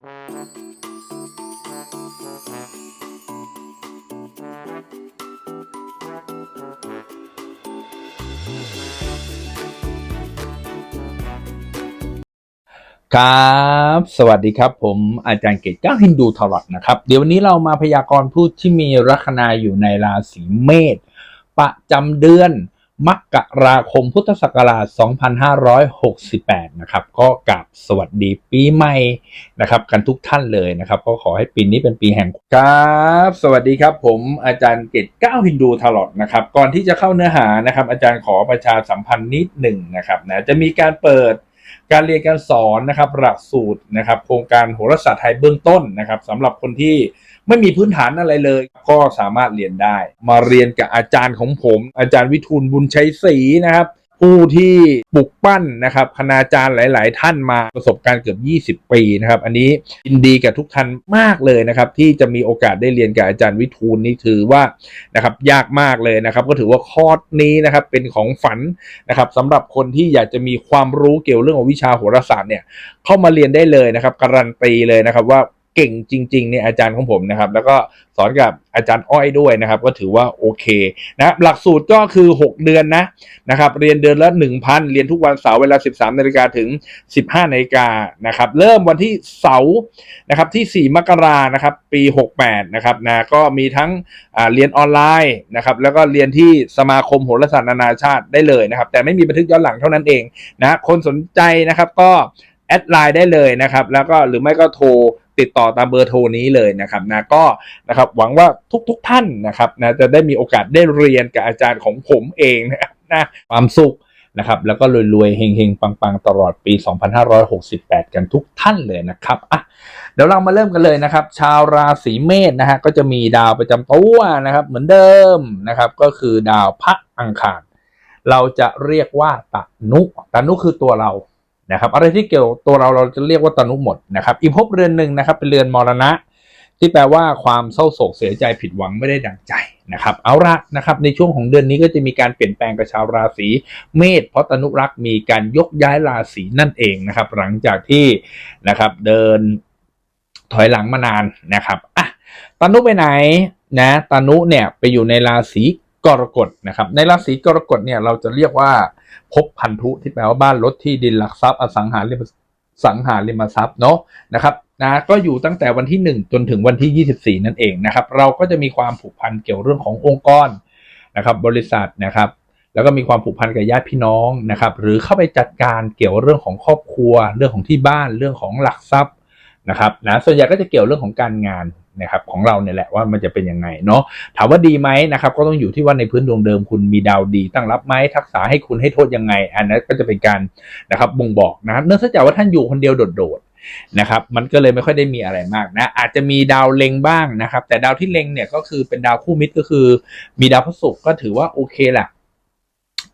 ครับสวัสดีครับผมอาจารย์เกตก้าฮินดูทอรอตนะครับ เดี๋ยววันนี้เรามาพยากรณ์พูดที่มีลัคนาอยู่ในราศีเมษประจำเดือน มกราคมพุทธศักราช 2568 นะครับ ก็กลับสวัสดีปีใหม่นะครับกันทุกท่านเลยนะครับ ก็ขอให้ปีนี้เป็นปีแห่งครับ สวัสดีครับ ผมอาจารย์เกตก้าฮินดูทอรอดนะครับ ก่อนที่จะเข้าเนื้อหานะครับ อาจารย์ขอประชาสัมพันธ์นิดหนึ่งนะครับนะจะมีการเปิด การเรียนการสอนนะครับหลักสูตรนะครับโครงการโหราศาสตร์ไทยเบื้องต้นนะครับสำหรับคนที่ไม่มีพื้นฐานอะไรเลย ก็สามารถเรียนได้ มาเรียนกับอาจารย์ของผม อาจารย์วิทูลบุญชัยศรีนะครับ ผู้ที่ปลุกปั้นนะครับคณาจารย์หลาย ๆ ท่านมาประสบการณ์เกือบ 20 ปีนะครับ อันนี้ยินดีกับทุกท่านมากเลยนะครับ ที่จะมีโอกาสได้เรียนกับอาจารย์วิทูลนี่ถือว่านะครับยากมากเลยนะครับ ก็ถือว่าคอร์สนี้นะครับเป็นของฝันนะครับสำหรับคนที่อยากจะมีความรู้เกี่ยวเรื่องของวิชาโหราศาสตร์เนี่ยเข้ามาเรียนได้เลยนะครับ การันตีเลยนะครับว่า เก่งจริงๆเนี่ยอาจารย์ของผมนะครับ แล้วก็สอนกับอาจารย์อ้อยด้วยนะครับ ก็ถือว่าโอเคนะหลักสูตรก็คือ 6 เดือนนะนะครับ เรียนเดือนละ 1,000 เรียนทุกวันเสาร์เวลา 13นาฬิกาถึง 15นาฬิกานะครับ เริ่มวันที่เสาร์นะครับที่ 4 มกรานะครับ ปี 68 นะครับนะก็มีทั้งเรียนออนไลน์นะครับ แล้วก็เรียนที่สมาคมโหราศาสตร์นานาชาติได้เลยนะครับ แต่ไม่มีบันทึกย้อนหลังเท่านั้นเองนะคนสนใจนะครับก็แอดไลน์ได้เลยนะครับ แล้วก็หรือไม่ก็โทร ติดต่อตามเบอร์โทรนี้เลยนะครับนะก็นะครับหวังว่าทุกๆทท่านนะครับนะจะได้มีโอกาสได้เรียนกับอาจารย์ของผมเองนะครับนะความสุขนะครับแล้วก็รวยๆเฮงๆ ปังๆ ตลอดปี 2568 กันทุกท่านเลยนะครับอะเดี๋ยวเรามาเริ่มกันเลยนะครับ ชาวราศีเมษนะฮะก็จะมีดาวประจำตัวนะครับ เหมือนเดิมนะครับก็คือดาวพระอังคาร เราจะเรียกว่าตนุตนุคือตัวเรา นะครับอะไรที่เกี่ยวตัวเราเราจะเรียกว่าตนุหมดนะครับอีกภพเรือนหนึ่งนะครับ เป็นเรือนมรณะ ที่แปลว่าความเศร้าโศกเสียใจผิดหวังไม่ได้ดังใจนะครับ เอาละนะครับ ในช่วงของเดือนนี้ก็จะมีการเปลี่ยนแปลงกับชาวราศีเมษเพราะตนุรักษ์มีการยกย้ายราศีนั่นเองนะครับ หลังจากที่นะครับเดินถอยหลังมานานนะครับอะตนุไปไหนนะตนุเนี่ยไปอยู่ในราศี กรกฎนะครับในราศีกรกฎเนี่ยเราจะเรียกว่าภพพันธุที่แปลว่าบ้านรถที่ดินหลักทรัพย์อสังหาริมสังหาริมทรัพย์เนาะนะครับนะก็อยู่ตั้งแต่วันที่ 1 จนถึงวันที่ 24 นั่นเองนะครับ เราก็จะมีความผูกพันเกี่ยวเรื่องขององค์กรนะครับ บริษัทนะครับ แล้วก็มีความผูกพันกับญาติพี่น้องนะครับ หรือเข้าไปจัดการเกี่ยวเรื่องของครอบครัว เรื่องของที่บ้านเรื่องของหลักทรัพย์นะครับนะส่วนใหญ่ก็จะเกี่ยวเรื่องของการงาน นะครับของเราเนี่ยแหละว่ามันจะเป็นยังไงเนาะถามว่าดีไหมนะครับก็ต้องอยู่ที่ว่าในพื้นดวงเดิมคุณมีดาวดี ตั้งรับไหมทักษะให้คุณให้โทษยังไง อันนั้นก็จะเป็นการนะครับบ่งบอกนะครับเนื่องจากว่าท่านอยู่คนเดียวโดดๆนะครับมันก็เลยไม่ค่อยได้มีอะไรมากนะอาจจะมีดาวเล็งบ้างนะครับ แต่ดาวที่เล็งเนี่ยก็คือเป็นดาวคู่มิตรก็คือ มีดาวพระศุกร์ก็ถือว่าโอเคแหละ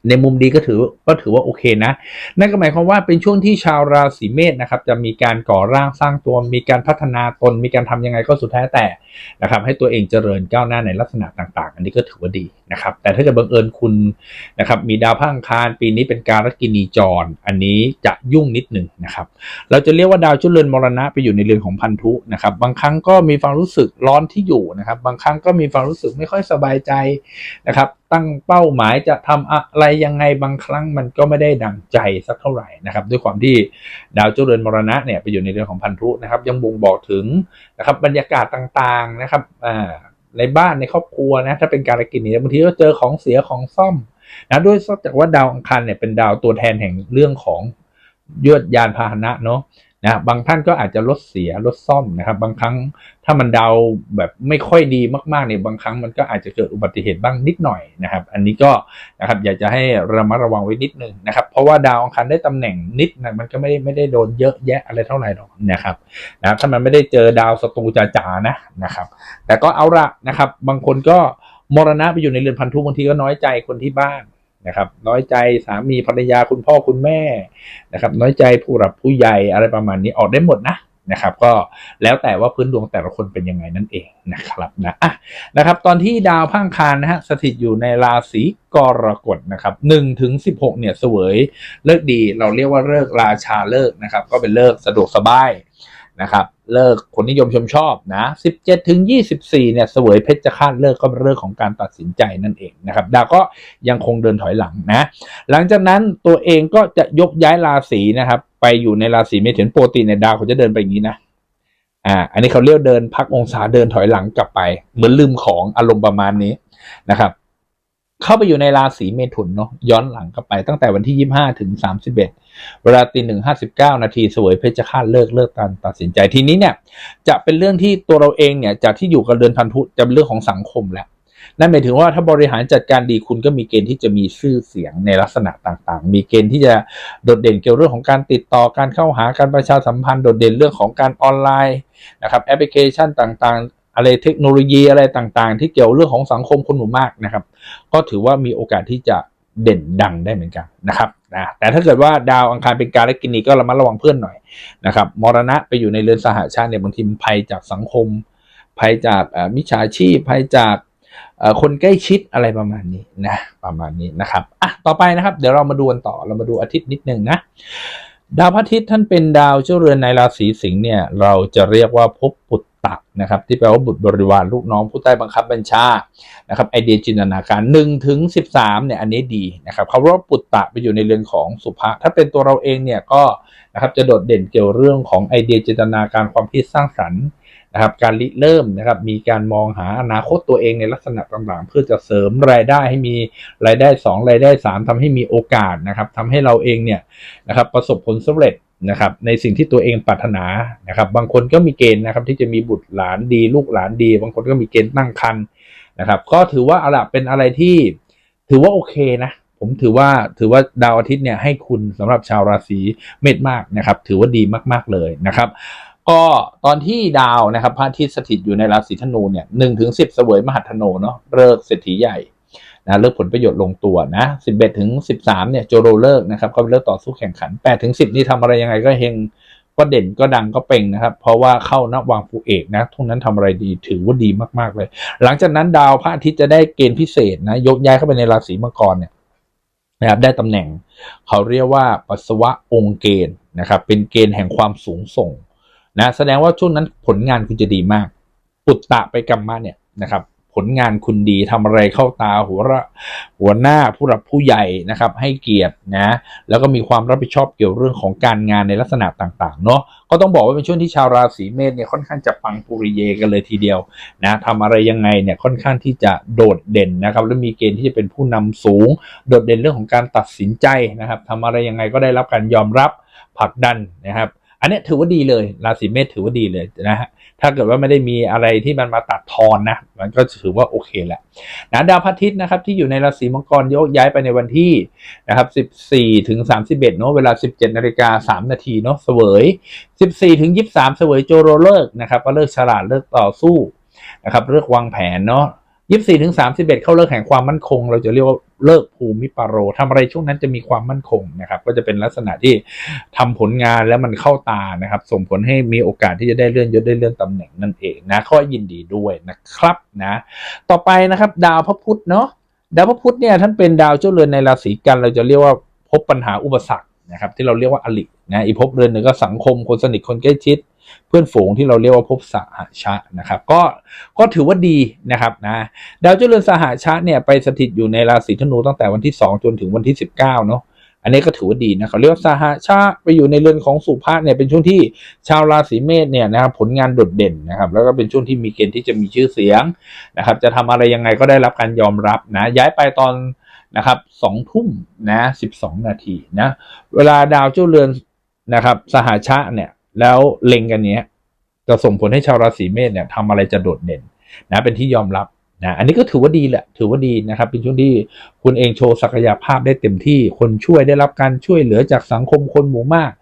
ในมุมดีก็ถือก็ถือว่าโอเคนะ นั่นก็หมายความว่าเป็นช่วงที่ชาวราศีเมษนะครับ จะมีการก่อร่างสร้างตัว มีการพัฒนาตน มีการทำยังไงก็สุดแท้แต่นะครับ ให้ตัวเองเจริญก้าวหน้าในลักษณะต่าง ๆ อันนี้ก็ถือว่าดีนะครับ แต่ถ้าเกิดบังเอิญคุณนะครับ มีดาวพระอังคารปีนี้เป็นการกินีจร อันนี้จะยุ่งนิดหนึ่งนะครับ เราจะเรียกว่าดาวจุลเรือนมรณะไปอยู่ในเรือนของพันธุนะครับ บางครั้งก็มีความรู้สึกร้อนที่อยู่นะครับ บางครั้งก็มีความรู้สึกไม่ค่อยสบายใจนะครับตั้งเป้าหมายจะทำอะไรยังไงบางครั้งมันก็ไม่ได้ดังใจสักเท่าไหร่นะครับ ด้วยความที่ดาวเจุลเรือนมรณะเนี่ยไปอยู่ในเรือนของพันธุนะครับ ยังบ่งบอกถึงนะครับบรรยากาศต่างๆนะครับในบ้านในครอบครัวนะถ้าเป็นการกินนี่บางทีก็เจอของเสียของซ่อมนะด้วยจากว่าดาวอังคารเนี่ยเป็นดาวตัวแทนแห่งเรื่องของยวดยานพาหนะเนาะ นะบางท่านก็อาจจะลดเสียลดซ่อมนะครับ บางครั้งถ้ามันดาวแบบไม่ค่อยดีมากๆเนี่ยบางครั้งมันก็อาจจะเกิดอุบัติเหตุบ้างนิดหน่อยนะครับ อันนี้ก็นะครับอยากจะให้ระมัดระวังไว้นิดนึงนะครับ เพราะว่าดาวอังคารได้ตำแหน่งนิดนะมันก็ไม่ได้ไม่ได้โดนเยอะแยะอะไรเท่าไหร่หรอกนะครับนะถ้ามันไม่ได้เจอดาวศัตรูจ๋าๆนะนะครับ แต่ก็เอาละนะครับ บางคนก็มรณะไปอยู่ในเรือนพันธุบางทีก็น้อยใจคนที่บ้าน นะครับน้อยใจสามีภรรยาคุณพ่อคุณแม่นะครับน้อยใจผู้หลักผู้ใหญ่อะไรประมาณนี้ออกได้หมดนะนะครับก็แล้วแต่ว่าพื้นดวงแต่ละคนเป็นยังไงนั่นเองนะครับนะอะนะครับตอนที่ดาวพังคารนะฮะสถิตอยู่ในราศีกรกฎนะครับหนึ่งถึงสิบหกเนี่ยเสวยเลิกดีเราเรียกว่าเลิกราชาเลิกนะครับก็เป็นเลิกสะดวกสบาย นะครับเลิกคนนิยมชมชอบนะ 17 ถึง 24 เนี่ยเสวยเพชรฆาตเลิกก็เป็นเรื่องของการตัดสินใจนั่นเองนะครับ ดาวก็ยังคงเดินถอยหลังนะ หลังจากนั้นตัวเองก็จะยกย้ายราศีนะครับ ไปอยู่ในราศีเมถุนโปกติในดาวเขาจะเดินไปอย่างนี้นะอ่าอันนี้เขาเรียกเดินพักองศาเดินถอยหลังกลับไป เหมือนลืมของอารมณ์ประมาณนี้นะครับ เข้าไปอยู่ในราศีเมถุนเนาะย้อนหลังกลับไปตั้งแต่วันที่ 25 ถึง 31 เวลาตีหนึ่งห้าสิบเก้านาทีสวยเพชรฆาตเลิกเลิกการตัดสินใจทีนี้เนี่ย จะเป็นเรื่องที่ตัวเราเองเนี่ยจากที่อยู่กับเรือนพันธุจะเป็นเรื่องของสังคมแหละนั่นหมายถึงว่าถ้าบริหารจัดการดีคุณก็มีเกณฑ์ที่จะมีชื่อเสียงในลักษณะต่างๆ มีเกณฑ์ที่จะโดดเด่นเกี่ยวเรื่องของการติดต่อการเข้าหาการประชาสัมพันธ์โดดเด่นเรื่องของการออนไลน์นะครับแอปพลิเคชันต่างๆ อะไรเทคโนโลยีอะไรต่างๆ ที่เกี่ยวเรื่องของสังคมคนหมู่มากนะครับ ก็ถือว่ามีโอกาสที่จะเด่นดังได้เหมือนกันนะครับนะแต่ถ้าเกิดว่าดาวอังคารเป็นการและกินีก็ระมัดระวังเพื่อนหน่อยนะครับมรณะไปอยู่ในเรือนสหชาติเนี่ยบางทีมันภัยจากสังคม ภัยจากมิจฉาชีพภัยจากคนใกล้ชิดอะไรประมาณนี้นะประมาณนี้นะครับอะต่อไปนะครับ เดี๋ยวเรามาดูกันต่อเรามาดูอาทิตย์นิดนึงนะดาวพระอาทิตย์ท่านเป็นดาวเจ้าเรือนในราศีสิงห์เนี่ยเราจะเรียกว่าภพปุต ตะนะครับที่แปลว่าบุตรบริวารลูกน้องผู้ใต้บังคับบัญชานะครับไอเดียจินตนาการ1ถึง13เนี่ยอันนี้ดีนะครับคำว่าปุตตะไปอยู่ในเรือนของสุภะถ้าเป็นตัวเราเองเนี่ยก็นะครับจะโดดเด่นเกี่ยวเรื่องของไอเดียจินตนาการความคิดสร้างสรรค์นะครับการริเริ่มนะครับมีการมองหาอนาคตตัวเองในลักษณะต่างๆ เพื่อจะเสริมรายได้ให้มีรายได้ 2 รายได้ 3ทำให้มีโอกาสนะครับทำให้เราเองเนี่ยนะครับประสบผลสำเร็จ นะครับในสิ่งที่ตัวเองปรารถนานะครับบางคนก็มีเกณฑ์นะครับที่จะมีบุตรหลานดีลูกหลานดี บางคนก็มีเกณฑ์ตั้งครรภ์นะครับ ก็ถือว่าอาละเป็นอะไรที่ถือว่าโอเคนะ ผมถือว่าถือว่าดาวอาทิตย์เนี่ยให้คุณสำหรับชาวราศีเมษมากนะครับ ถือว่าดีมากๆเลยนะครับก็ตอนที่ดาวนะครับพระอาทิตย์สถิตอยู่ในราศีธนูเนี่ยหนึ่งถึงสิบเสวยมหัธนูเนาะเลิกเศรษฐีใหญ่ นะเลิกผลประโยชน์ลงตัวนะ11ถึง13เนี่ยโจโรเลิกนะครับก็เลิกต่อสู้แข่งขัน8ถึง10 นี่ทำอะไรยังไงก็เฮงก็เด่นก็ดังก็เป่งนะครับ เพราะว่าเข้านับวางฟูเอกนะทุกนั้นทำอะไรดีถือว่าดีมากๆเลย หลังจากนั้นดาวพระอาทิตย์จะได้เกณฑ์พิเศษนะยกย้ายเข้าไปในราศีมังกรเนี่ยนะครับได้ตำแหน่ง เขาเรียกว่าปัสสาวะองค์เกณฑ์นะครับ เป็นเกณฑ์แห่งความสูงส่งนะแสดงว่าช่วงนั้นผลงานคุณจะดีมาก ปุตตะไปกรรมะเนี่ยนะครับ ผลงานคุณดีทำอะไรเข้าตาหัวระหัวหน้าผู้รับผู้ใหญ่นะครับ ให้เกียรตินะแล้วก็มีความรับผิดชอบเกี่ยวเรื่องของการงานในลักษณะต่างๆเนาะก็ต้องบอกว่าเป็นช่วงที่ชาวราศีเมษเนี่ยค่อนข้างจะปังปุริเยกันเลยทีเดียวนะทำอะไรยังไงเนี่ยค่อนข้างที่จะโดดเด่นนะครับและมีเกณฑ์ที่จะเป็นผู้นำสูง โดดเด่นเรื่องของการตัดสินใจนะครับทำอะไรยังไงก็ได้รับการยอมรับผลักดันนะครับ อันนี้ถือว่าดีเลยราศีเมษถือว่าดีเลยนะฮะถ้าเกิดว่าไม่ได้มีอะไรที่มันมาตัดทอนนะ มันก็ถือว่าโอเคแหละนะดาวพระอาทิตย์นะครับ ที่อยู่ในราศีมังกรโยกย้ายไปในวันที่นะครับ14ถึง31เนาะเวลา 17นาฬิกา3นาทีเนาะเสวย 14ถึง23เสวยโจโรเลิกนะครับก็เลิกฉลาดเลิกต่อสู้นะครับเลิกวางแผนเนาะ 24ถึง31เอ็ดเข้าเลิกแห่งความมั่นคง เราจะเรียกว่าเลิกภูมิปารโรทำอะไรช่วงนั้นจะมีความมั่นคงนะครับ ก็จะเป็นลักษณะที่ทำผลงานแล้วมันเข้าตานะครับ ส่งผลให้มีโอกาสที่จะได้เลื่อนยศได้เลื่อนตำแหน่งนั่นเองนะข้อยินดีด้วยนะครับนะต่อไปนะครับ ดาวพระพุธเนาะดาวพระพุธเนี่ยท่านเป็นดาวเจ้าเรือนในราศีกัน เราจะเรียกว่าพบปัญหาอุปสรรคนะครับที่เราเรียกว่าอลินะอีกภพเรือนหนึ่งก็สังคมคนสนิทคนใกล้ชิด เพื่อนฝูงที่เราเรียกว่าภพสหชะนะครับ ก็ก็ถือว่าดีนะครับนะดาวเจ้าเรือนสหชะเนี่ยไปสถิตอยู่ในราศีธนูตั้งแต่วันที่ 2 จนถึงวันที่ 19เนาะอันนี้ก็ถือว่าดีนะเขาเรียกว่าสหชะไปอยู่ในเรือนของสุภาษเนี่ยเป็นช่วงที่ชาวราศีเมษเนี่ยนะครับผลงานโดดเด่นนะครับ แล้วก็เป็นช่วงที่มีเกณฑ์ที่จะมีชื่อเสียงนะครับ จะทำอะไรยังไงก็ได้รับการยอมรับนะย้ายไปตอนนะครับสองทุ่มนะสิบสองนาทีนะเวลาดาวเจ้าเรือนนะครับ สหชะเนี่ย แล้วเล็งกันเนี้ยจะส่งผลให้ชาวราศีเมษเนี่ยทำอะไรจะโดดเด่นนะเป็นที่ยอมรับนะอันนี้ก็ถือว่าดีแหละ ถือว่าดีนะครับ เป็นช่วงที่คุณเองโชว์ศักยภาพได้เต็มที่ คนช่วยได้รับการช่วยเหลือจากสังคมคนหมู่มาก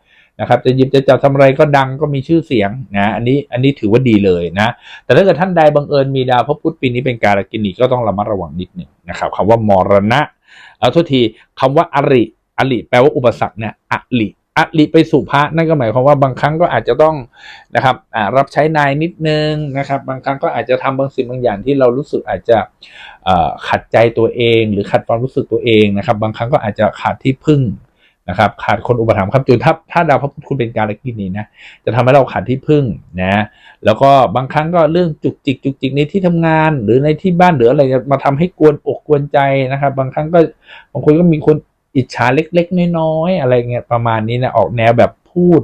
นะครับ จะหยิบจะจับทำอะไรก็ดังก็มีชื่อเสียงนะอันนี้อันนี้ถือว่าดีเลยนะ แต่ถ้าเกิดท่านใดบังเอิญมีดาวพระพุธปีนี้เป็นการกินีก็ต้องระมัดระวังนิดหนึ่งนะครับคำว่ามรณะ เอาโทษทีคำว่าอริอริแปลว่าอุปสรรคเนี่ยอริ อริไปสู่พระนั่นก็หมายความว่าบางครั้งก็อาจจะต้องนะครับรับใช้นายนิดนึงนะครับ บางครั้งก็อาจจะทำบางสิ่งบางอย่างที่เรารู้สึกอาจจะขัดใจตัวเอง หรือขัดความรู้สึกตัวเองนะครับ บางครั้งก็อาจจะขาดที่พึ่งนะครับ ขาดคนอุปถัมภ์ครับจุนถ้าถ้าดาวพระพุธคุณเป็นการกินีนะจะทำให้เราขาดที่พึ่งนะแล้วก็บางครั้งก็เรื่องจุกจิกจุกจิกในที่ทำงาน หรือในที่บ้านหรืออะไรมาทำให้กวนอกกวนใจนะครับ บางครั้งก็บางคนก็มีคน อิจฉาเล็กๆน้อยๆอะไรเงี้ยประมาณนี้นะออกแนวแบบพูด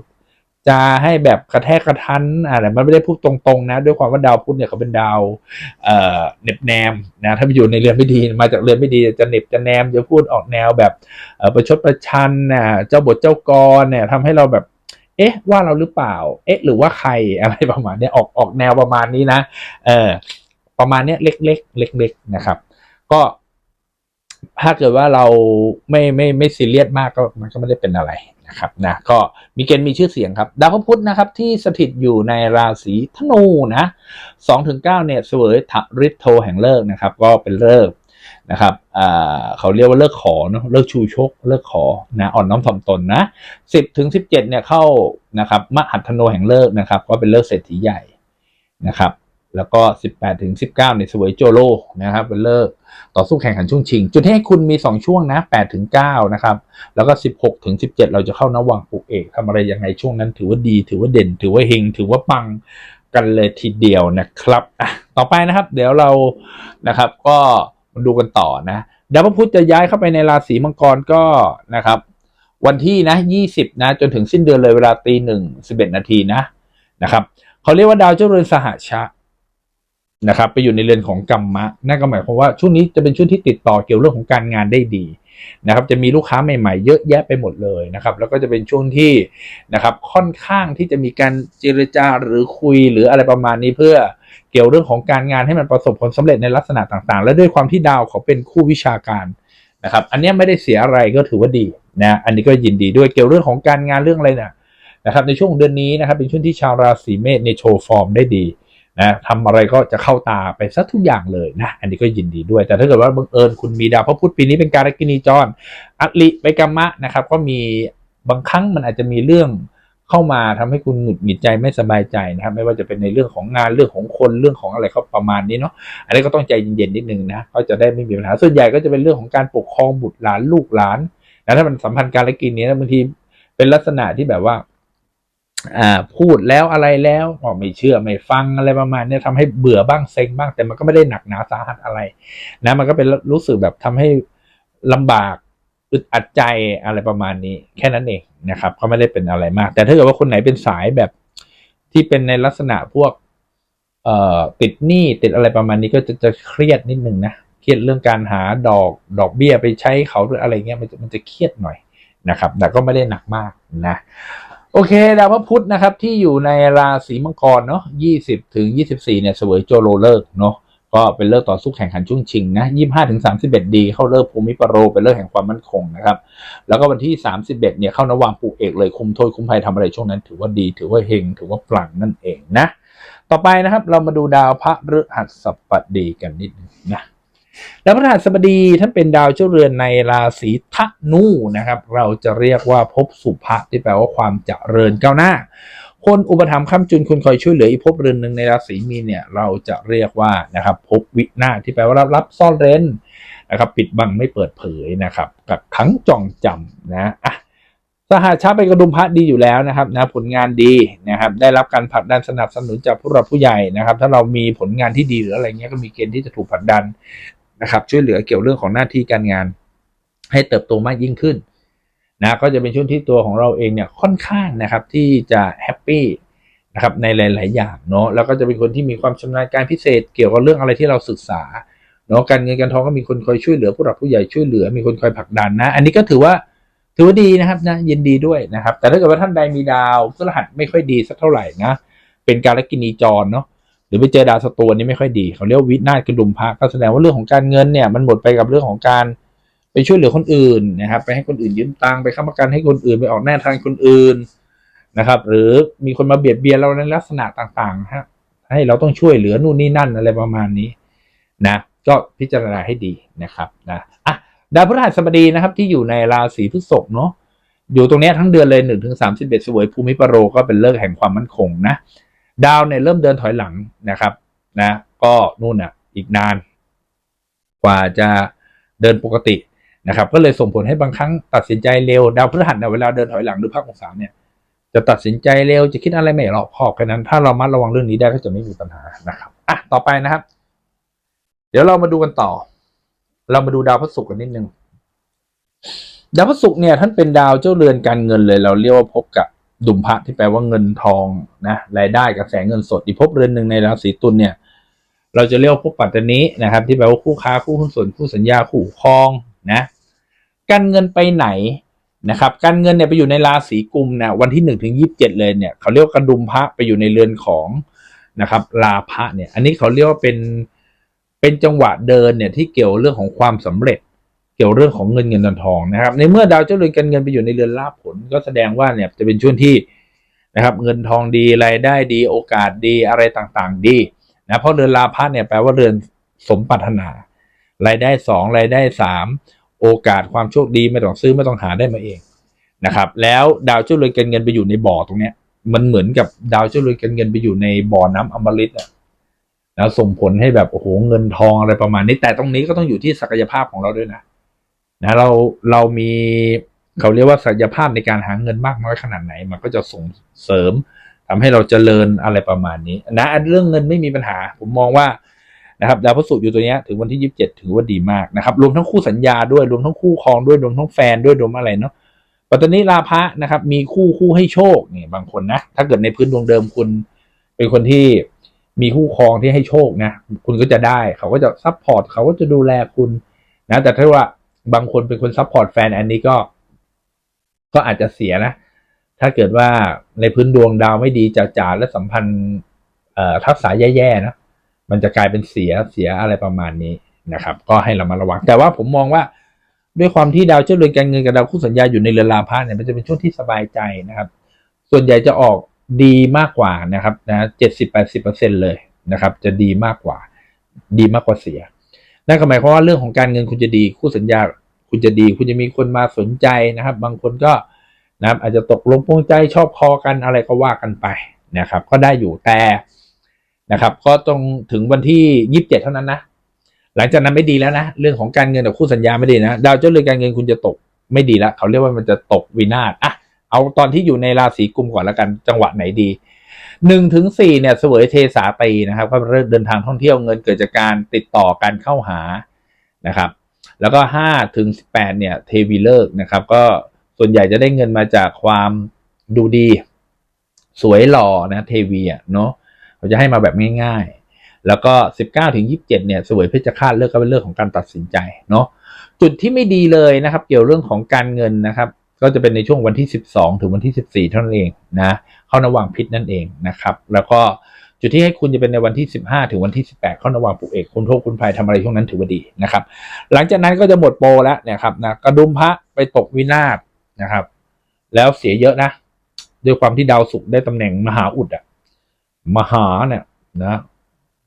จะให้แบบกระแทกกระทันอะไรมันไม่ได้พูดตรงๆนะ ด้วยความว่าดาวพุธเนี่ยเขาเป็นดาวเอ่อเน็บแนมนะถ้าไปอยู่ในเรือนไม่ดีมาจากเรือนไม่ดีจะเน็บจะแนมจะพูดออกแนวแบบประชดประชันนะเจ้าบทเจ้ากรเนี่ยทำให้เราแบบเอ๊ะว่าเราหรือเปล่า เอ๊ะ หรือว่าใครอะไรประมาณนี้ออกออกแนวประมาณนี้นะเออประมาณเนี้ยเล็กๆเล็กๆนะครับ ก็ ถ้าเกิดว่าเราไม่ไม่ไม่ซีเรียสมากก็มันก็ไม่ได้เป็นอะไรนะครับนะก็มีเกณฑ์มีชื่อเสียงครับ ดาวพระพุธนะครับที่สถิตอยู่ในราศีธนูนะสองถึงเก้าเนี่ยเสวยทริทโทแห่งเลิกนะครับ ก็เป็นเลิกนะครับอ่าเขาเรียกว่าเลิกขอเนาะเลิกชูชกเลิกขอนะอ่อนน้อมถ่อมตนนะสิบถึงสิบเจ็ดเนี่ยเข้านะครับมหัตถโนแห่งเลิกนะครับ ก็เป็นเลิกเศรษฐีใหญ่นะครับ แล้วก็ 18ถึง19เนี่ยเสวยโจโลนะครับเป็นเลิกต่อสู้แข่งขันช่วงชิง จุดให้คุณมี 2 ช่วงนะ8ถึง9นะครับ แล้วก็ 16ถึง17 เราจะเข้านวังปลูกเอกทำอะไรยังไงช่วงนั้นถือว่าดี ถือว่าเด่น ถือว่าเฮง ถือว่าปังกันเลยทีเดียวนะครับอะต่อไปนะครับ เดี๋ยวเรานะครับก็มาดูกันต่อนะดาวพระพุธจะย้ายเข้าไปในราศีมังกรก็นะครับ วันที่นะ 20 นะ จนถึงสิ้นเดือนเลยเวลาตีหนึ่งสิบเอ็ดนาทีนะนะครับเขาเรียกว่าดาวเจ้าเรือนสหชะ นะครับไปอยู่ในเรือนของกรรมะนั่นก็หมายความว่าช่วงนี้จะเป็นช่วงที่ติดต่อเกี่ยวเรื่องของการงานได้ดีนะครับจะมีลูกค้าใหม่ๆ เยอะแยะไปหมดเลยนะครับ แล้วก็จะเป็นช่วงที่นะครับค่อนข้างที่จะมีการเจรจาหรือคุยหรืออะไรประมาณนี้เพื่อเกี่ยวเรื่องของการงานให้มันประสบผลสำเร็จในลักษณะต่างๆ และด้วยความที่ดาวเขาเป็นคู่วิชาการนะครับ อันนี้ไม่ได้เสียอะไรก็ถือว่าดีนะอันนี้ก็ยินดีด้วยเกี่ยวเรื่องของการงานเรื่องอะไรเนี่ยนะครับ ในช่วงเดือนนี้นะครับ เป็นช่วงที่ชาวราศีเมษในโชว์ฟอร์มได้ดี นะทำอะไรก็จะเข้าตาไปซะทุกอย่างเลยนะ อันนี้ก็ยินดีด้วย แต่ถ้าเกิดว่าบังเอิญคุณมีดาวพระพุธปีนี้เป็นการกินีจรอัตลิไปกรรมะนะครับ ก็มีบางครั้งมันอาจจะมีเรื่องเข้ามาทำให้คุณหงุดหงิดใจไม่สบายใจนะครับ ไม่ว่าจะเป็นในเรื่องของงานเรื่องของคนเรื่องของอะไรเขาประมาณนี้เนาะอันนี้ก็ต้องใจเย็นๆนิดนึงนะก็จะได้ไม่มีปัญหาส่วนใหญ่ก็จะเป็นเรื่องของการปกครองบุตรหลานลูกหลานนะถ้ามันสัมพันธ์การกินนี้นะบางทีเป็นลักษณะที่แบบว่า พูดแล้วอะไรแล้วก็ไม่เชื่อไม่ฟังอะไรประมาณนี้ทำให้เบื่อบ้างเซ็งบ้าง แต่มันก็ไม่ได้หนักหนาสาหัสอะไร นะมันก็เป็นรู้สึกแบบทำให้ลำบากอึดอัดใจอะไรประมาณนี้ แค่นั้นเองนะครับก็ไม่ได้เป็นอะไรมาก แต่ถ้าเกิดว่าคนไหนเป็นสายแบบที่เป็นในลักษณะพวกเอ่อติดหนี้ติดอะไรประมาณนี้ก็จะจะเครียดนิดนึงนะเครียดเรื่องการหาดอกดอกเบี้ยไปใช้เขาหรืออะไรเงี้ยมันจะมันจะเครียดหน่อยนะครับ แต่ก็ไม่ได้หนักมากนะ โอเค ดาวพระพุธนะครับ ที่อยู่ในราศีมังกรเนาะ20ถึง24เนี่ยเสวยโจโรเลิกเนาะก็เป็นเลิกต่อสู้แข่งขันช่วงชิงนะ25ถึง31ดีเข้าเลิกภูมิปโรเป็นเลิกแห่งความมั่นคงนะครับ แล้วก็วันที่31เนี่ยเข้านวางปลูกเอกเลยคุมโทษคุมภัยทำอะไรช่วงนั้น ถือว่าดีถือว่าเฮงถือว่าปลังนั่นเองนะ ต่อไปนะครับเรามาดูดาวพระฤหัสบดีกันนิดนึงนะ ดาวพฤหัสบดีท่านเป็นดาวเจ้าเรือนในราศีธนูนะครับ เราจะเรียกว่าภพสุภะที่แปลว่าความเจริญก้าวหน้า คนอุปถัมภ์ค้ำจุนคนคอยช่วยเหลืออีกภพเรือนหนึ่งในราศีมีนเนี่ยเราจะเรียกว่านะครับภพวินาที่แปลว่ารับรับซ่อนเร้นนะครับ ปิดบังไม่เปิดเผยนะครับกับขังจองจำนะอะสหชาติเป็นกระดุมพระดีอยู่แล้วนะครับนะผลงานดีนะครับได้รับการผลักดันสนับสนุนจากผู้หลักผู้ใหญ่นะครับ ถ้าเรามีผลงานที่ดีหรืออะไรเงี้ยก็มีเกณฑ์ที่จะถูกผลักดัน นะครับช่วยเหลือเกี่ยวเรื่องของหน้าที่การงาน ให้เติบโตมากยิ่งขึ้นนะก็จะเป็นช่วงที่ตัวของเราเองเนี่ยค่อนข้างนะครับที่จะแฮปปี้นะครับในหลาย ๆ อย่างเนาะแล้วก็จะเป็นคนที่มีความชำนาญการพิเศษ เกี่ยวกับเรื่องอะไรที่เราศึกษาเนาะการเงินการทองก็มีคนคอยช่วยเหลือผู้หลักผู้ใหญ่ช่วยเหลือ มีคนคอยผลักดันนะ อันนี้ก็ถือว่าถือว่าดีนะครับนะยินดีด้วยนะครับ แต่ถ้าเกิดว่าท่านใดมีดาวพฤหัสไม่ค่อยดีสักเท่าไหร่นะเป็นการลกินีจรเนาะ หรือไปเจอดาวสตวนี่ไม่ค่อยดี เขาเรียกวินาศกระดุมพระก็แสดงว่าเรื่องของการเงินเนี่ยมันหมดไปกับเรื่องของการไปช่วยเหลือคนอื่นนะครับไปให้คนอื่นยืมตังค์ไปค้ำประกันให้คนอื่นไปออกแน่ทางคนอื่นนะครับ หรือมีคนมาเบียดเบียนเราในลักษณะต่างๆฮะให้เราต้องช่วยเหลือนู่นนี่นั่นอะไรประมาณนี้นะก็พิจารณาให้ดีนะครับนะอะดาวพฤหัสบดีนะครับ ที่อยู่ในราศีพฤษภเนาะอยู่ตรงนี้ทั้งเดือนเลยหนึ่งถึงสามสิบเอ็ดสวยภูมิปโรก็เป็นเลิกแห่งความมั่นคงนะ ดาวเนี่ยเริ่มเดินถอยหลังนะครับนะก็นู่นอะอีกนาน กว่าจะเดินปกตินะครับ ก็เลยส่งผลให้บางครั้งตัดสินใจเร็วดาวพฤหัสเนี่ยเวลาเดินถอยหลังหรือภาคองศาเนี่ยจะตัดสินใจเร็วจะคิดอะไรไม่รอบคอบแค่นั้น ถ้าเรามัดระวังเรื่องนี้ได้ก็จะไม่มีปัญหานะครับอะต่อไปนะครับ เดี๋ยวเรามาดูกันต่อ เรามาดูดาวพฤหัสกันนิดนึงดาวพฤหัสเนี่ยท่านเป็นดาวเจ้าเรือนการเงินเลย เราเรียกว่าพบกับ ดุมพระที่แปลว่าเงินทองนะรายได้กระแสงเงินสดอีกภพเรือนหนึ่งในราศีตุลเนี่ย เราจะเรียกว่ปัตตานีนะครับ ที่แปลว่าคู่ค้าคู่หุ้นส่วนคู่สัญญาคู่ครองนะการเงินไปไหนนะครับ การเงินเนี่ยไปอยู่ในราศีกุมนะวันที่หนึ่งถึงยีิบเจ็ดเลยเนี่ยเขาเรียกกระดุมพระไปอยู่ในเรือนของนะครับลาพระเนี่ย อันนี้เขาเรียกว่าเป็นเป็นจังหวะเดินเนี่ยที่เกี่ยวเรื่องของความสำเร็จ กี่ยวเรื่องของเงินเงินทองทองนะครับ ในเมื่อดาวเจ้าเรือนการเงินไปอยู่ในเรือนลาภผล ก็แสดงว่าเนี่ยจะเป็นช่วงที่นะครับ เงินทองดีรายได้ดีโอกาสดีอะไรต่างๆ ดีนะเพราะเรือนลาภะเนี่ยแปลว่าเรือนสมปรารถนารายได้สองรายได้สามโอกาสความโชคดีไม่ต้องซื้อไม่ต้องหาได้มาเองนะครับ แล้วดาวเจ้าเรือนการเงินไปอยู่ในบ่อตรงเนี้ย มันเหมือนกับดาวเจ้าเรือนการเงินไปอยู่ในบ่อน้ำอมฤตอะแล้วส่งผลให้แบบโอ้โหเงินทองอะไรประมาณนี้แต่ตรงนี้ก็ต้องอยู่ที่ศักยภาพของเราด้วยนะ นะเราเรามีเขาเรียกว่าศักยภาพในการหาเงินมากน้อยขนาดไหน มันก็จะส่งเสริมทำให้เราเจริญอะไรประมาณนี้นะเรื่องเงินไม่มีปัญหา ผมมองว่านะครับดาวพฤหัสอยู่ตัวนี้ถึงวันที่ยี่สิบเจ็ดถือว่าดีมากนะครับ รวมทั้งคู่สัญญาด้วยรวมทั้งคู่ครองด้วยรวมทั้งแฟนด้วยรวมอะไรเนาะปัตตานีลาภะนะครับ มีคู่คู่ให้โชคนี่บางคนนะถ้าเกิดในพื้นดวงเดิมคุณ เป็นคนที่มีคู่ครองที่ให้โชคนะคุณก็จะได้ เขาก็จะซัพพอร์ตเขาก็จะดูแลคุณนะแต่ถ้าว่า บางคนเป็นคนซัพพอร์ตแฟนอันนี้ก็ ก็อาจจะเสียนะ ถ้าเกิดว่าในพื้นดวงดาวไม่ดีจ๋าๆและสัมพันธ์เอ่อทักษะแย่ๆนะมันจะกลายเป็นเสียเสียอะไรประมาณนี้นะครับ ก็ให้เรามาระวัง แต่ว่าผมมองว่าด้วยความที่ดาวเจ้าเรือนการเงินกับดาวคู่สัญญาอยู่ในเรือนลาภะเนี่ยมันจะเป็นช่วงที่สบายใจนะครับ ส่วนใหญ่จะออกดีมากกว่านะครับนะเจ็ดสิบแปดสิบเปอร์เซ็นเลยนะครับ จะดีมากกว่า ดีมากกว่าเสีย นั่นก็หมายความว่าเรื่องของการเงินคุณจะดีคู่สัญญาคุณจะดี คุณจะมีคนมาสนใจนะครับ บางคนก็นะครับอาจจะตกลงปงใจชอบคอกันอะไรก็ว่ากันไปนะครับ ก็ได้อยู่แต่นะครับ ก็ต้องถึงวันที่ยี่สิบเจ็ดเท่านั้นนะหลังจากนั้นไม่ดีแล้วนะเรื่องของการเงินกับคู่สัญญาไม่ดีนะดาวเจ้าเรือนการเงินคุณจะตกไม่ดีแล้วเขาเรียกว่ามันจะตกวินาศอะเอาตอนที่อยู่ในราศีกุมก่อนแล้วกันจังหวะไหนดี หนึ่งถึงสี่เนี่ยเสวยเทสาตีนะครับก็เริ่มเดินทางท่องเที่ยวเงินเกิดจากการติดต่อการเข้าหานะครับ แล้วก็ห้าถึงสิบแปดเนี่ยเทวีเลิกนะครับ ก็ส่วนใหญ่จะได้เงินมาจากความดูดี สวยหล่อนะเทวีอะเนาะเขาจะให้มาแบบง่ายๆ แล้วก็สิบเก้าถึงยี่สิบเจ็ดเนี่ยเสวยเพชฌฆาตเลิกก็เป็นเรื่องของการตัดสินใจเนาะจุดที่ไม่ดีเลยนะครับ เกี่ยวเรื่องของการเงินนะครับ ก็จะเป็นในช่วงวันที่ 12 ถึงวันที่ 14 เท่านั้นเองนะ เข้าระว่างพิษนั่นเองนะครับ แล้วก็จุดที่ให้คุณจะเป็นในวันที่ 15 ถึงวันที่ 18 เข้าระว่างปุกเอกคุณโทษคุณภัยทำอะไรช่วงนั้นถือว่าดีนะครับ หลังจากนั้นก็จะหมดโปรแล้วนะครับนะกระดุมพระไปตกวินาศนะครับ แล้วเสียเยอะนะด้วยความที่ดาวศุกร์ได้ตำแหน่งมหาอุดอะมหาเนี่ยนะ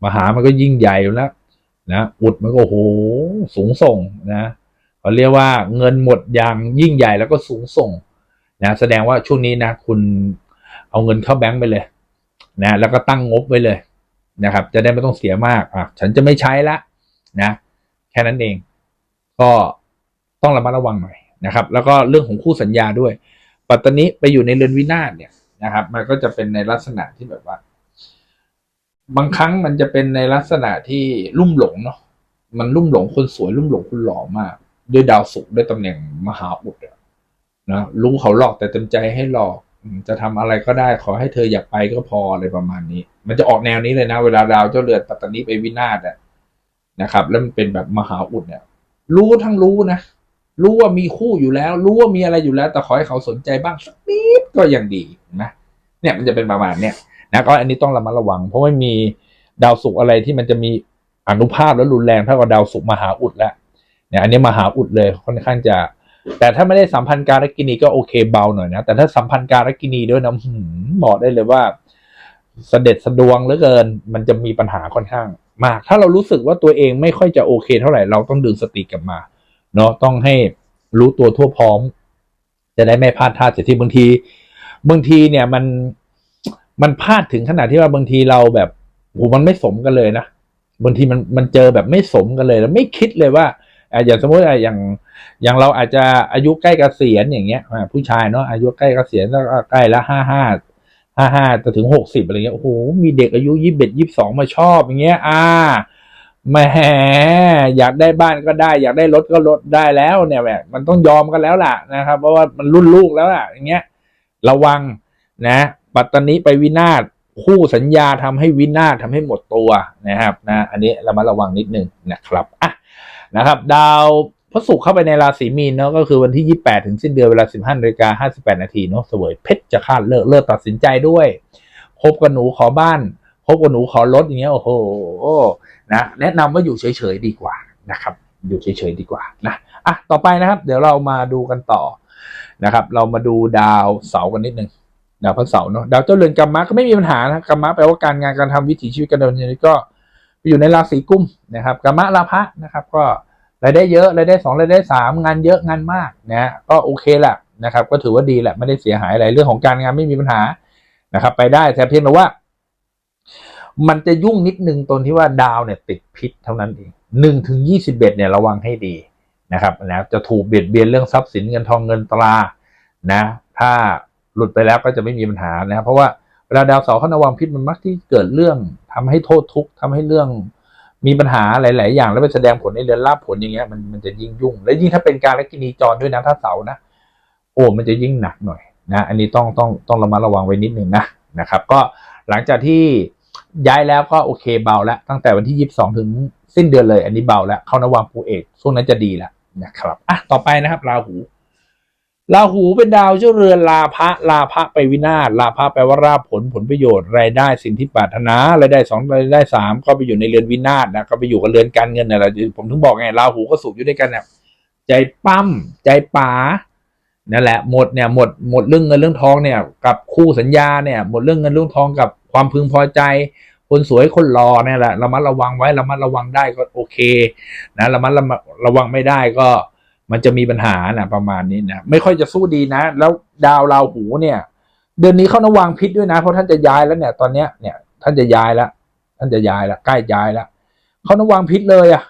มหามันก็ยิ่งใหญ่แล้วนะอุดมันก็โหสูงส่งนะเขาเรียกว่าเงินหมดอย่างยิ่งใหญ่แล้วก็สูงส่งนะแสดงว่าช่วงนี้นะคุณ เอาเงินเข้าแบงก์ไปเลยนะแล้วก็ตั้งงบไว้เลยนะครับ จะได้ไม่ต้องเสียมากอะฉันจะไม่ใช้ละนะ แค่นั้นเอง ก็ต้องระมัดระวังหน่อยนะครับ แล้วก็เรื่องของคู่สัญญาด้วย ปัตตานีไปอยู่ในเรือนวินาศเนี่ยนะครับ มันก็จะเป็นในลักษณะที่แบบว่า บางครั้งมันจะเป็นในลักษณะที่ลุ่มหลงเนาะมันลุ่มหลงคนสวยลุ่มหลงคนหล่อมาก ด้วยดาวศุกร์ด้วยตำแหน่งมหาอุดนะรู้เขาหลอกแต่เต็มใจให้หลอก จะทำอะไรก็ได้ขอให้เธออยากไปก็พออะไรประมาณนี้ มันจะออกแนวนี้เลยนะ เวลาดาวเจ้าเรือนปัตตานีไปวินาศนะครับ แล้วมันเป็นแบบมหาอุดเนี่ย รู้ทั้งรู้นะ รู้ว่ามีคู่อยู่แล้ว รู้ว่ามีอะไรอยู่แล้ว แต่ขอให้เขาสนใจบ้างสักนิดก็ยังดีนะเนี่ยมันจะเป็นประมาณเนี่ยนะก็อันนี้ต้องระมัดระวัง เพราะว่มีดาวศุกร์อะไรที่มันจะมีอนุภาพและรุนแรงเท่ากับดาวศุกร์มหาอุดแล้วเนี่ยอันนี้มหาอุดเลยค่อนข้างจะ แต่ถ้าไม่ได้สัมพันธ์การกินีก็โอเคเบาหน่อยนะ แต่ถ้าสัมพันธ์การกินีด้วยนะหืมบอกได้เลยว่าเสด็จสะดวงเหลือเกิน มันจะมีปัญหาค่อนข้าง มาก ถ้าเรารู้สึกว่าตัวเองไม่ค่อยจะโอเค เท่าไหร่เราต้องดึงสติกลับมาเนาะต้องให้รู้ตัวทั่วพร้อม จะได้ไม่พลาดท่าเสียที่บางที บางทีเนี่ยมันมันพลาดถึงขนาดที่ว่าบางทีเราแบบโหมันไม่สมกันเลยนะบางทีมันมันเจอแบบไม่สมกันเลยแล้วไม่คิดเลยว่า อะอย่างสมมติอะอย่างอย่างเราอาจจะอายุใกล้เกษียณอย่างเงี้ยผู้ชายเนาะอายุใกล้เกษียณแล้วก็ใกล้ละห้าห้าห้าห้าจะถึงหกสิบอะไรเงี้ยโอ้โหมีเด็กอายุยี่สิบเอ็ดยี่สิบสองมาชอบอย่างเงี้ย อ่าแหมอยากได้บ้านก็ได้ อยากได้รถก็รถได้แล้วเนี่ยแบบมันต้องยอมกันแล้วล่ะนะครับ เพราะว่ามันรุ่นลูกแล้วล่ะ อย่างเงี้ย ระวังนะ ปัตตานีไปวินาศคู่สัญญาทำให้วินาศทำให้หมดตัวนะครับนะ อันนี้เรามาระวังนิดนึงนะครับอะ นะครับ ดาวพระศุกร์เข้าไปในราศีมีนเนาะก็คือวันที่ 28 ถึงสิ้นเดือนเวลา 15นาฬิกา58 นาทีเนาะเสวยเพชรจะคาดเลิกเลิกตัดสินใจด้วยคบกับหนูขอบ้านคบกับหนูขอรถอย่างเงี้ยโอ้โหนะแนะนำว่าอยู่เฉยๆดีกว่านะครับ อยู่เฉยๆดีกว่านะอะต่อไปนะครับ เดี๋ยวเรามาดูกันต่อนะครับ เรามาดูดาวเสาร์กันนิดนึงดาวพระเสาร์เนาะดาวเจ้าเรือนกรรมะก็ไม่มีปัญหานะกรรมะแปลว่าการงานการทำวิถีชีวิตการดำเนินชีวิตก็ อยู่ในราศีกุมนะครับกรมะลาภะนะครับก็รายได้เยอะรายได้สองรายได้สามงานเยอะงานมากนะก็โอเคแหละนะครับก็ถือว่าดีแหละไม่ได้เสียหายอะไรเรื่องของการงานไม่มีปัญหานะครับ ไปได้แต่เพียงแต่ว่า มันจะยุ่งนิดนึงตรงที่ว่าดาวเนี่ยติดพิษเท่านั้นเองหนึ่งถึงยี่สิบเอ็ดเนี่ยระวังให้ดีนะครับนะจะถูกเบียดเบียนเรื่องทรัพย์สินเงินทองเงินตรานะ ถ้าหลุดไปแล้วก็จะไม่มีปัญหานะครับเพราะว่า ลาดาวเสาร์เข้าระวังพิษมันมักที่เกิดเรื่องทำให้โทษทุกข์ทำให้เรื่องมีปัญหาหลาย ๆ อย่างแล้วไปแสดงผลในเรือนลาภผลอย่างเงี้ยมันมันจะยิ่งยุ่ง และยิ่งถ้าเป็นการลักินีจรด้วยนะถ้าเสาร์นะโอ้มันจะยิ่งหนักหน่อยนะอันนี้ต้องต้องต้องระมัดระวังไว้นิดนึงนะนะครับ ก็หลังจากที่ย้ายแล้วก็โอเคเบาแล้ว ตั้งแต่วันที่ยี่สิบสองถึงสิ้นเดือนเลย อันนี้เบาแล้วเข้านวังภูเอกช่วงนั้นจะดีแล้วนะครับอะต่อไปนะครับราหู ราหูเป็นดาวเจ้าเรือนลาภะลาภะไปวินาศลาภะแปลว่าราบผลผลประโยชน์รายได้สิ่งที่ปรารถนารายได้สองรายได้สามก็ไปอยู่ในเรือนวินาศนะก็ไปอยู่กับเรือนการเงินนะแหละผมถึงบอกไงราหูก็สูบอยู่ด้วยกันเนี่ยใจปั้มใจป๋านั่นแหละหมดเนี่ยหมดหมดเรื่องเงินเรื่องทองเนี่ย กับคู่สัญญาเนี่ย หมดเรื่องเงินเรื่องทองกับความพึงพอใจ คนสวยคนรอเนี่ยแหละระมัดระวังไว้ระมัดระวังได้ก็โอเค นะระมัดระมัดระวังไม่ได้ก็ มันจะมีปัญหานะประมาณนี้นะไม่ค่อยจะสู้ดีนะ แล้วดาวราหูเนี่ย เดือนนี้เขาระวังพิษด้วยนะ เพราะท่านจะย้ายแล้วเนี่ย ตอนเนี้ยเนี่ยท่านจะย้ายแล้วท่านจะย้ายแล้วใกล้ย้ายแล้วเขาระวังพิษเลยอะ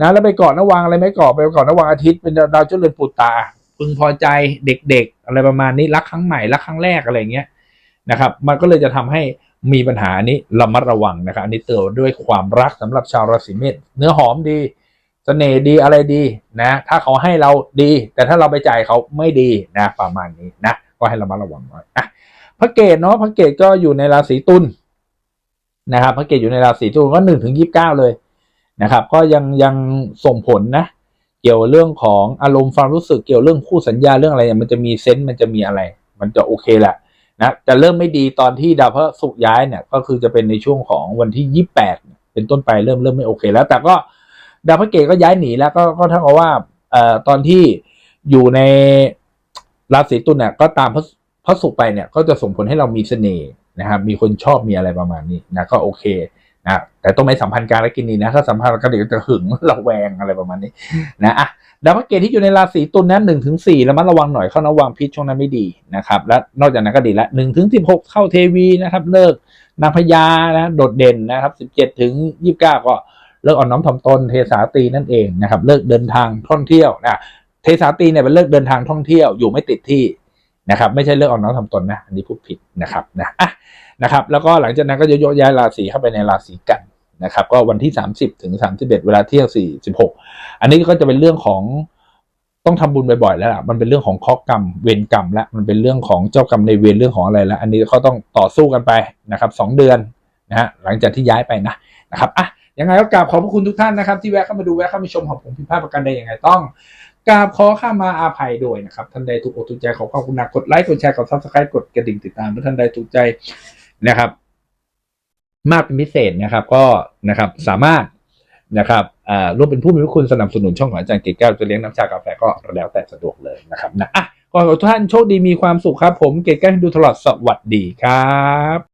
นะแล้วไปเกาะนวังอะไรไม่เกาะไปเกาะนวังอาทิตย์เป็นดาวเจ้าเรือนปุตตาพึงพอใจเด็กๆ อะไรประมาณนี้รักครั้งใหม่รักครั้งแรกอะไรเงี้ยนะครับ มันก็เลยจะทำให้มีปัญหานี้ระมัดระวังนะครับ อันนี้เตือนด้วยความรักสำหรับชาวราศีเมษเนื้อหอมดี เสน่ห์ดีอะไรดีนะ ถ้าเขาให้เราดี แต่ถ้าเราไปจ่ายเขาไม่ดีนะประมาณนี้นะก็ให้ระมัดระวังหน่อยอะพระเกตเนาะพระเกตก็อยู่ในราศีตุลนะครับพระเกตอยู่ในราศีตุลก็หนึ่งถึงยี่สิบเก้าเลยนะครับ ก็ยังยังส่งผลนะ เกี่ยวเรื่องของอารมณ์ความรู้สึกเกี่ยวเรื่องคู่สัญญาเรื่องอะไรเนี่ยมันจะมีเซนต์มันจะมีอะไร มันจะโอเคแหละนะจะเริ่มไม่ดีตอนที่ดาวพระศุกร์ย้ายเนี่ย ก็คือจะเป็นในช่วงของวันที่ยี่สิบแปดเป็นต้นไปเริ่มเริ่มไม่โอเคแล้ว แต่ก็ ดาวพระเกตก็ย้ายหนีแล้วก็ก็เท่ากับว่าเอ่อตอนที่อยู่ในราศีตุลเนี่ยก็ตามพระพระศุกร์ไปเนี่ยก็จะส่งผลให้เรามีเสน่ห์นะครับมีคนชอบมีอะไรประมาณนี้นะก็โอเคนะแต่ต้องไม่สัมพันธ์การและกินนีนะ ถ้าสัมพันธ์กันเดี๋ยวจะหึงระแวงอะไรประมาณนี้นะอะดาวพระเกตที่อยู่ในราศีตุลนั้นหนึ่งถึงสี่ระมัดระวังหน่อยเข้าระวังพิษช่วงนั้นไม่ดีนะครับ และนอกจากนั้นก็ดีละหนึ่งถึงสิบหกเข้าเทวีนะครับ เลิกนางพญานะโดดเด่นนะครับสิบเจ็ดถึงยี่สิบเก้าก็ เลิกอ่อนน้อมถ่อมตนเทสาตีนั่นเองนะครับ เลิกเดินทางท่องเที่ยวนะเทสาตีเนี่ยเป็นเลิกเดินทางท่องเที่ยวอยู่ไม่ติดที่นะครับ ไม่ใช่เลิกอ่อนน้อมถ่อมตนนะอันนี้พูดผิดนะครับนะอะนะครับ แล้วก็หลังจากนั้นก็จะโยกย้ายราศีเข้าไปในราศีกันนะครับก็วันที่ 30 ถึง 31 เวลาเที่ยง46 อันนี้ก็จะเป็นเรื่องของต้องทำบุญบ่อยๆแล้วล่ะมันเป็นเรื่องของข้อกรรมเวรกรรมแล้วมันเป็นเรื่องของเจ้ากรรมในเวรเรื่องของอะไรแล้ว อันนี้เขาต้องต่อสู้กันไปนะครับสองเดือนนะฮะหลังจากที่ย้ายไปนะนะครับอะ ยังไงก็กราบขอบพระคุณทุกท่านนะครับ ที่แวะเข้ามาดูแวะเข้ามาชมของผมพิมพ์ภาพประกันใดยังไงต้องกราบขอข้ามาอาภัยโดยนะครับท่านใดถูกอกถูกใจขอขอบคุณนะกดไลค์กดแชร์กดซับสไครต์กดกระดิ่งติดตามถ้าท่านใดถูกใจนะครับ มากเป็นพิเศษนะครับ ก็นะครับสามารถนะครับอ่าร่วมเป็นผู้มีพระคุณสนับสนุนช่องของอาจารย์เกศแก้วจะเลี้ยงน้ำชากาแฟก็แล้วแต่สะดวกเลยนะครับนะอะก็ขอให้ทุกท่านโชคดีมีความสุขครับ ผมเกศแก้วให้ดูตลอดสวัสดีครับ